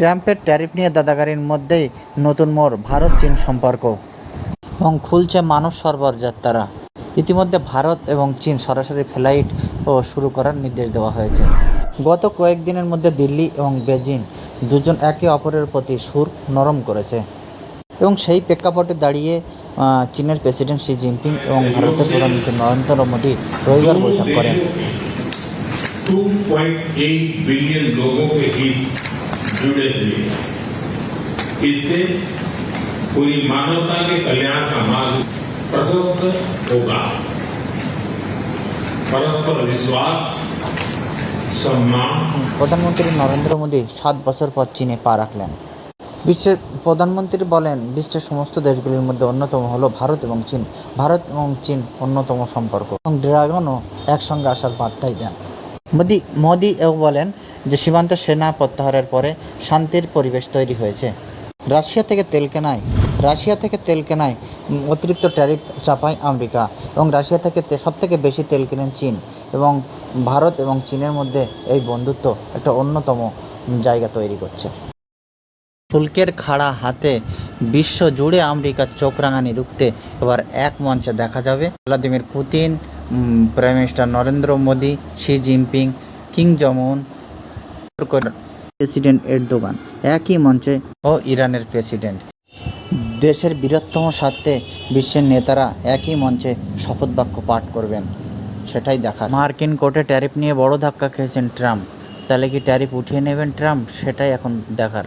ট্রাম্পের ট্যারিফ নিয়ে দাদাগারির মধ্যেই নতুন মোড় ভারত চীন সম্পর্ক এবং খুলছে মানব সরবরাহ যাত্রা ইতিমধ্যে ভারত এবং চীন সরাসরি ফ্লাইট ও শুরু করার নির্দেশ দেওয়া হয়েছে। গত কয়েকদিনের মধ্যে দিল্লি এবং বেজিং দুজন একে অপরের প্রতি সুর নরম করেছে এবং সেই প্রেক্ষাপটে দাঁড়িয়ে চীনের প্রেসিডেন্ট শি জিনপিং এবং ভারতের প্রধানমন্ত্রী নরেন্দ্র মোদী রবিবার বৈঠক করেন। 2.8 বিলিয়ন হিত जुड़े हुए हैं इससे पूरी मानवता के कल्याण का मार्ग प्रशस्त होगा परस्पर विश्वास सम्मान প্রধানমন্ত্রী নরেন্দ্র মোদী সাত বছর পর চীনে পা রাখলেন বিশ্বের প্রধানমন্ত্রী বলেন বিশ্বের সমস্ত দেশগুলির মধ্যে অন্যতম হলো ভারত এবং চীন ভারত এবং চীন অন্যতম সম্পর্ক এবং ড্রাগনও একসঙ্গে আসার বার্তাই দেন মোদি মোদি এও বলেন যে সীমান্ত সেনা প্রত্যাহারের পরে শান্তির পরিবেশ তৈরি হয়েছে। রাশিয়া থেকে তেল কেনায়, রাশিয়া থেকে তেল কেনায় অতিরিক্ত ট্যারিফ চাপায় আমেরিকা এবং রাশিয়া থেকে সব থেকে বেশি তেল কেনেন চীন এবং ভারত এবং চীনের মধ্যে এই বন্ধুত্ব একটা অন্যতম জায়গা তৈরি করছে। ফুলকের খাড়া হাতে বিশ্ব জুড়ে আমেরিকার চোখ রাঙানি রুখতে এবার এক মঞ্চে দেখা যাবে। Vladimir Putin prime minister Narendra Modi, Xi Jinping Kim Jong Un president Erdogan একই মঞ্চে ও ইরানের প্রেসিডেন্ট দেশের বৃহত্তম স্বার্থে বিশ্বের নেতারা একই মঞ্চে শপথ বাক্য পাঠ করবেন, সেটাই দেখা মার্কিন কোর্টে ট্যারিফ নিয়ে বড় ধাক্কা খেয়েছেন ট্রাম্প। তাহলে কি ট্যারিফ উঠিয়ে নেবেন ট্রাম্প? সেটাই এখন দেখার।